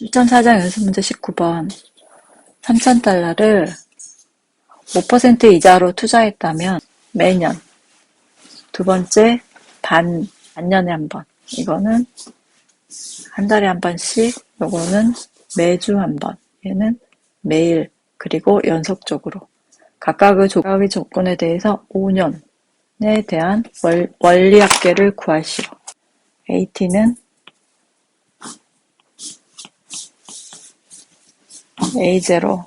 10.4장 연습문제 19번 3,000달러를 5% 이자로 투자했다면 매년 두 번째 반, 반년에 한 번. 이거는 한 달에 한 번씩, 요거는 매주 한 번. 얘는 매일, 그리고 연속적으로. 각각의 조각의 조건에 대해서 5년에 대한 월, 원리합계를 구하시오. AT는 A0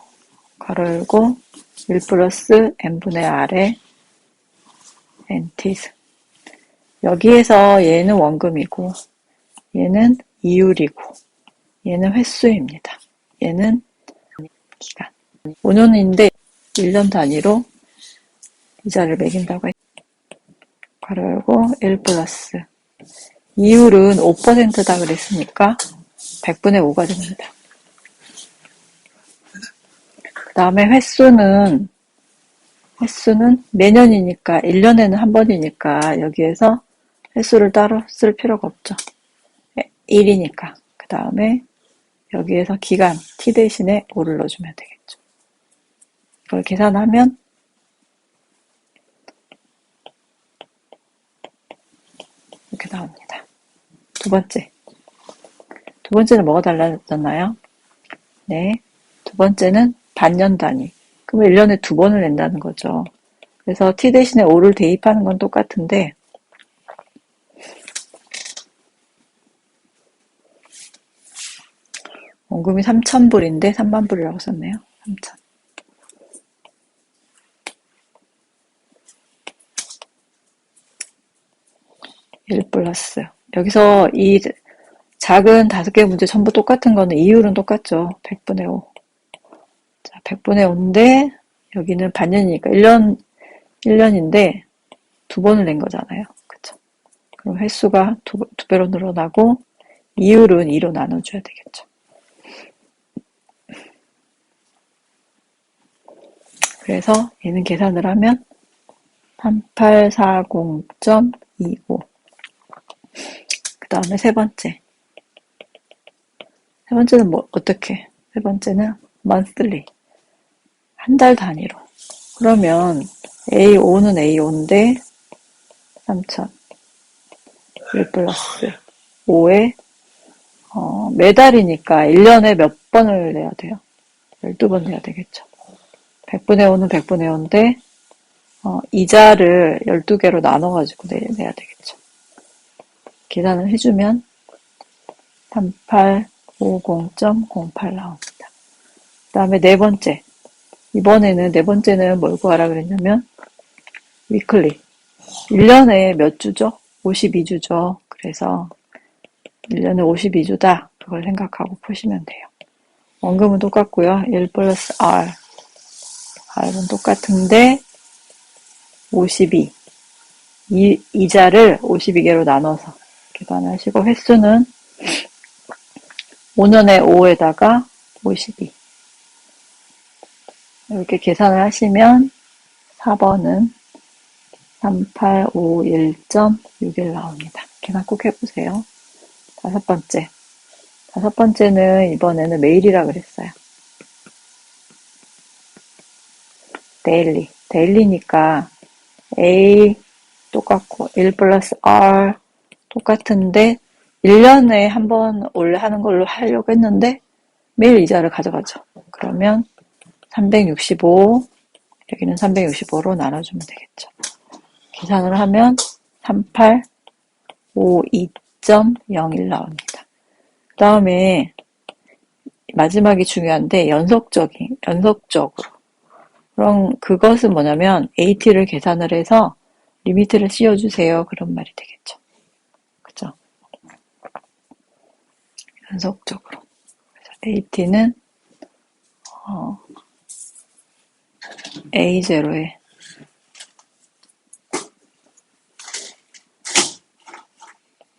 가로 열고 1 플러스 n분의 r의 n티스 여기에서 얘는 원금이고 얘는 이율이고 얘는 횟수입니다. 얘는 기간 5년인데 1년 단위로 이자를 매긴다고 했죠. 가로 열고 1 플러스 이율은 5%다 그랬으니까 100분의 5가 됩니다. 그 다음에 횟수는 횟수는 매년이니까 1년에는 한 번이니까 여기에서 횟수를 따로 쓸 필요가 없죠. 1이니까 그 다음에 여기에서 기간 t 대신에 5를 넣어주면 되겠죠. 이걸 계산하면 이렇게 나옵니다. 두 번째 두 번째는 뭐가 달라졌나요? 네, 두 번째는 반년 단위. 그러면 1년에 두 번을 낸다는 거죠. 그래서 t 대신에 5를 대입하는 건 똑같은데 원금이 3,000불인데 3만 불이라고 썼네요. 3,000. 일 플러스 여기서 이 작은 다섯 개 문제 전부 똑같은 거는 이율은 똑같죠. 100분의 5. 100분의 5인데 여기는 반년이니까 1년 1년인데 두 번을 낸 거잖아요. 그쵸? 그럼 횟수가 두, 두 배로 늘어나고 이율은 2로 나눠줘야 되겠죠. 그래서 얘는 계산을 하면 3840.25. 그 다음에 세 번째. 세 번째는 뭐, 어떻게? 세 번째는 monthly. 한 달 단위로. 그러면 A5는 A5인데 3천 1 플러스 5에 어, 매달이니까 1년에 몇 번을 내야 돼요? 12번 내야 되겠죠. 100분의 5는 100분의 5인데 어, 이자를 12개로 나눠가지고 내, 내야 되겠죠. 계산을 해주면 3850.08 나옵니다. 그 다음에 네 번째 이번에는 네 번째는 뭘 구하라 그랬냐면 위클리 1년에 몇 주죠? 52주죠. 그래서 1년에 52주다. 그걸 생각하고 푸시면 돼요. 원금은 똑같고요. 1 플러스 R R은 똑같은데 52 이, 이자를 52개로 나눠서 계산하시고 횟수는 5년에 5에다가 52 이렇게 계산을 하시면 4번은 3851.61 나옵니다. 계산 꼭 해보세요. 다섯 번째. 다섯 번째는 이번에는 메일이라 그랬어요. 데일리. 데일리니까 A 똑같고 1 플러스 R 똑같은데 1년에 한번 원래 하는 걸로 하려고 했는데 매일 이자를 가져가죠. 그러면 365 여기는 365로 나눠주면 되겠죠. 계산을 하면 3852.01 나옵니다. 그 다음에 마지막이 중요한데 연속적인 연속적으로 그럼 그것은 뭐냐면 AT를 계산을 해서 리미트를 씌워주세요. 그런 말이 되겠죠. 그죠? 연속적으로. 그래서 AT는 어, A0에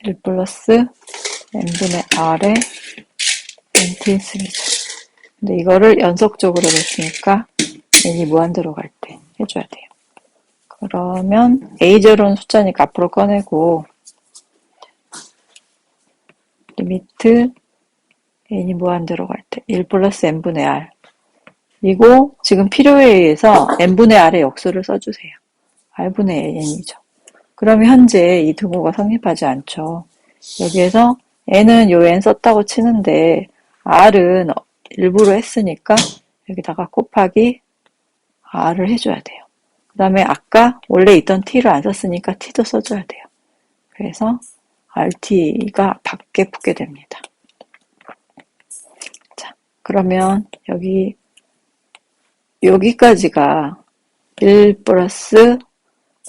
일 플러스 n분의 r에 nT3죠. 근데 이거를 연속적으로 냈으니까 n이 무한대로 갈 때 해줘야 돼요. 그러면 A0는 숫자니까 앞으로 꺼내고 리미트 n이 무한대로 갈 때 1 플러스 n분의 r 그리고 지금 필요에 의해서 n분의 r의 역수를 써주세요. r분의 n이죠. 그러면 현재 이 등호가 성립하지 않죠. 여기에서 n은 요 n 썼다고 치는데 r은 일부러 했으니까 여기다가 곱하기 r을 해줘야 돼요. 그 다음에 아까 원래 있던 t를 안 썼으니까 t도 써줘야 돼요. 그래서 rt가 밖에 붙게 됩니다. 자, 그러면 여기 여기까지가 1 플러스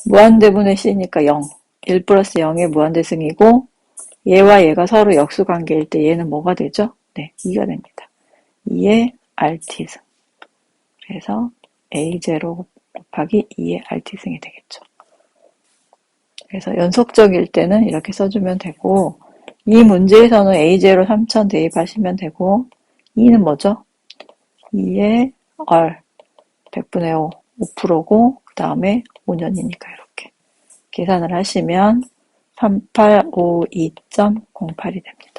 무한대분의 c니까 0. 1 플러스 0의 무한대승이고 얘와 얘가 서로 역수관계일 때 얘는 뭐가 되죠? 네, 2가 됩니다. 2의 rt승. 그래서 a0 곱하기 2의 rt승이 되겠죠. 그래서 연속적일 때는 이렇게 써주면 되고 이 문제에서는 a0 3000 대입하시면 되고 2는 뭐죠? 2의 r 100분의 5, 5%고 그 다음에 5년이니까 이렇게 계산을 하시면 3852.08이 됩니다.